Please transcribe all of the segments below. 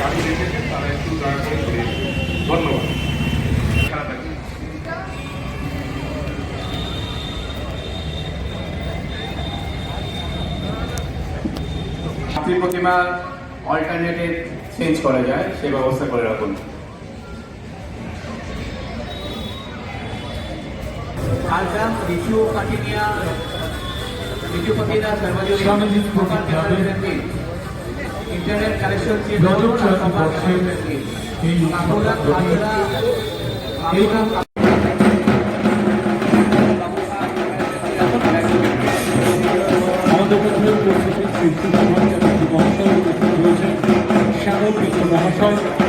কাজে রেখেছেন তারা একটু দয়া করে ঘুরে ধন্যবাদ। খারাপ প্রতিমা অল্টারনেটিভ চেঞ্জ করা যায় সে ব্যবস্থা করে রাখুন। Alcam, Vishu Katinia, Vishu Katina, Sarvajo, স্বামীজির প্রতি কানেকশন দিয়ে এই আমাদের মহাশয়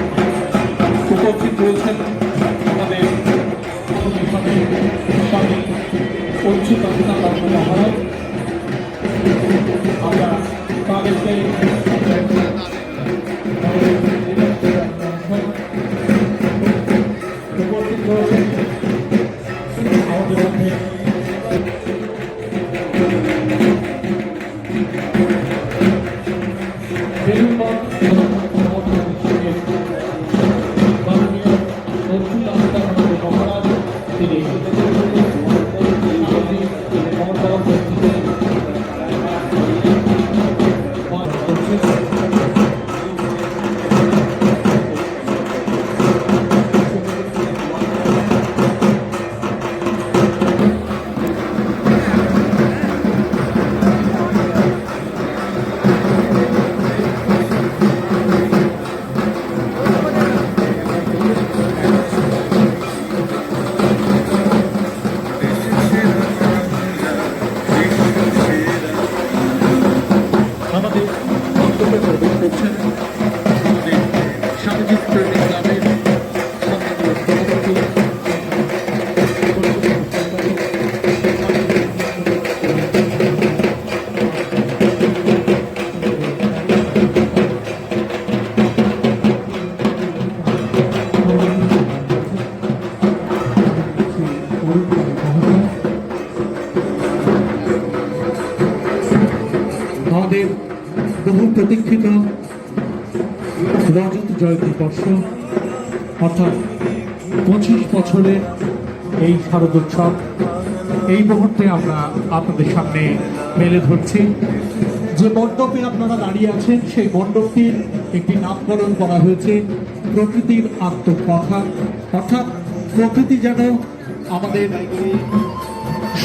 冬場 বক্তব্যে প্রবেশ করছেন আমাদের বহু প্রতীক্ষিত রজত জয়ন্তী বর্ষ, অর্থাৎ পঁচিশ বছরের এই শারদোৎসব এই মুহূর্তে আমরা আপনাদের সামনে মেলে ধরছি। যে মণ্ডপে আপনারা দাঁড়িয়ে আছেন, সেই মণ্ডপটির একটি নামকরণ করা হয়েছে প্রকৃতির আত্মকথা। অর্থাৎ প্রকৃতি যেন আমাদের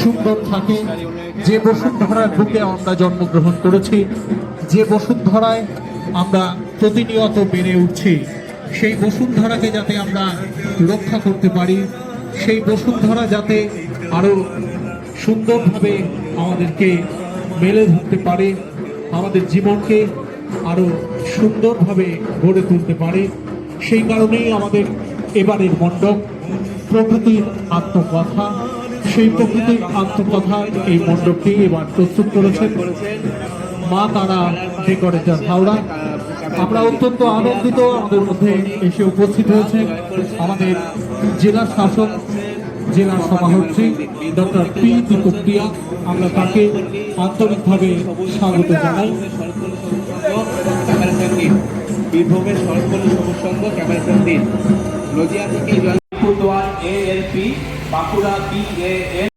সুন্দর থাকে। যে বসুন্ধরার বুকে আমরা জন্মগ্রহণ করেছি যে বসুন্ধরায় আমরা প্রতিনিয়ত বেড়ে উঠছি, সেই বসুন্ধরাকে যাতে আমরা রক্ষা করতে পারি, সেই বসুন্ধরা যাতে আরও সুন্দরভাবে আমাদেরকে মেলে ধরতে পারে, আমাদের জীবনকে আরও সুন্দরভাবে গড়ে তুলতে পারে, সেই কারণেই আমাদের এবারের মণ্ডপ প্রকৃতির আত্মকথা। সেই প্রকৃতির আত্মকথা এই মণ্ডপটি এবার প্রস্তুত করেছেন। মা তারা ডেকোরেটর হাওড়া? আমরা অত্যন্ত আনন্দিত আমাদের মধ্যে এসে উপস্থিত হয়েছে আমাদের জেলা শাসক, জেলা সভাপতি ডক্টর পি দীপক্রিয়া আমরা তাকে আন্তরিকভাবে স্বাগত জানাই। সবুজ নদিয়া থেকে জয়পুরদুয়ার এ এল পি বাঁকুড়া এল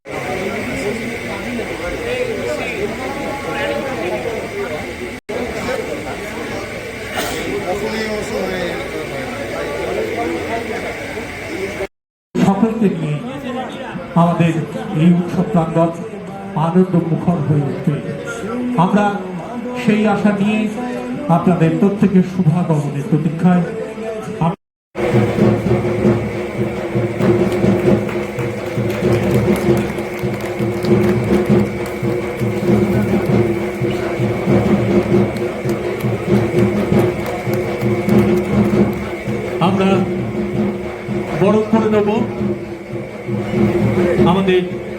সকলকে নিয়ে আমাদের এই উৎসব প্রাঙ্গণ আনন্দ মুখর হয়ে উঠবে। আমরা সেই আশা নিয়ে আপনাদের প্রত্যেকের শুভাগমনের প্রতীক্ষায় আম- আমরা বরণ করে নেব। candidate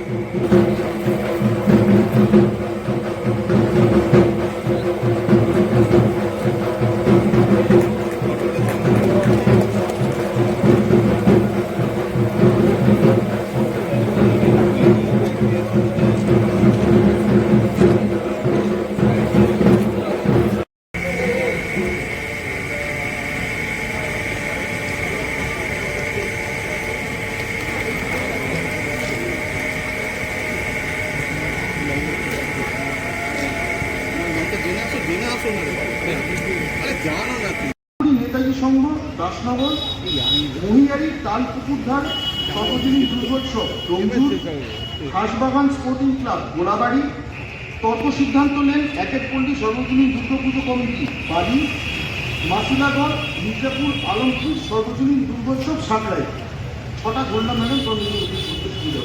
জেনে নেতাজি সংঘ, দাসনগর, মহিয়ারি, তালপুকুর ধার সর্বজনীন দুর্গোৎসব রঙ্গুর হাঁসবাগান স্পোর্টিং ক্লাব, গোলাবাড়ি। তর্ক সিদ্ধান্ত নেন এক এক পল্লী সর্বজনীন দুর্গাপুজো কমিটি বাড়ি মাসুলাগড়, মির্জাপুর, আলমপুর সর্বজনীন দুর্গোৎসব সাঁকড়াই ছটা ঘণ্টা মেলেন সর্বজনীন পুজো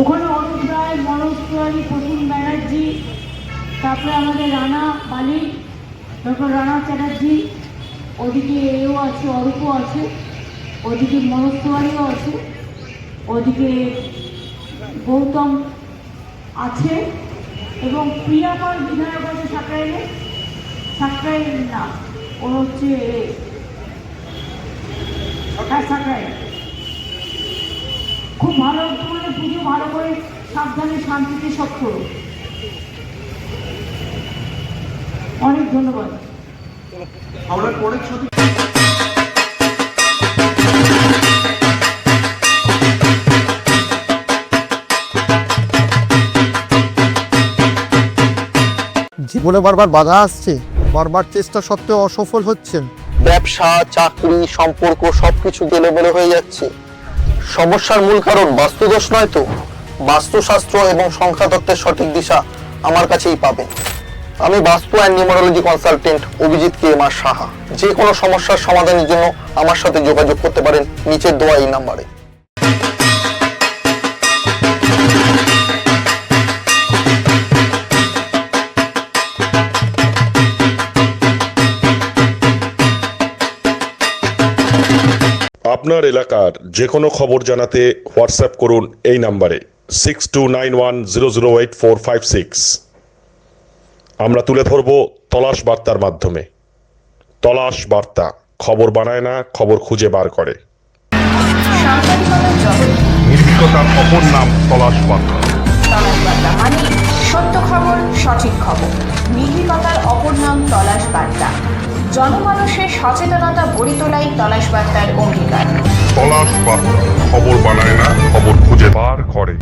ওখানে অরূপ রায় মনোজ তিওয়ারি প্রসূন ব্যানার্জি তারপরে আমাদের রানা বালি ডক্টর রানা চ্যাটার্জি, ওদিকে এও আছে, অরূপও আছে, ওদিকে মনোজ তিওয়ারিও আছে, ওদিকে গৌতম আছে এবং প্রিয়া পাল বিধায়ক আছে সাকরাইলে সাকরাইল না, ও হচ্ছে হ্যাঁ সাকরাইল খুব ভালো করে পুজো ভালো করে সাবধানে শান্তিতে সব অনেক ধন্যবাদ। হাওড়ার পরের ছবি জীবনে বারবার বাধা আসছে বারবার চেষ্টা সত্ত্বেও অসফল হচ্ছেন। ব্যবসা চাকরি সম্পর্ক সবকিছু গেলেবেলে হয়ে যাচ্ছে। সমস্যার মূল কারণ বাস্তুদোষ নয় তো? বাস্তুশাস্ত্র এবং সংখ্যাতত্ত্বের সঠিক দিশা আমার কাছেই পাবেন। আমি vastu and numerology consultant Abhijit K M আর সাহা। যে কোনো সমস্যার সমাধানের জন্য আমার সাথে যোগাযোগ করতে পারেন নিচের দেওয়া এই নাম্বারে। আপনার এলাকার যে কোনো খবর জানাতে হোয়াটসঅ্যাপ করুন এই নাম্বারে six two nine one zero zero eight four five six আমরা তুলে ধরব তলাশ বার্তার মাধ্যমে। তলাশ বার্তা খবর বানায় না খবর খুঁজে বার করে। নির্ভীকতার অপর নাম তলাশ বার্তা। তলাশ বার্তা মানে সত্য খবর সঠিক খবর। নির্ভীকতার অপর নাম তলাশ বার্তা। জনমানুষের সচেতনতা গড়ে তোলাই তলাশ বার্তার অঙ্গীকার। তলাশ বার্তা খবর বানায় না খবর খুঁজে বার করে।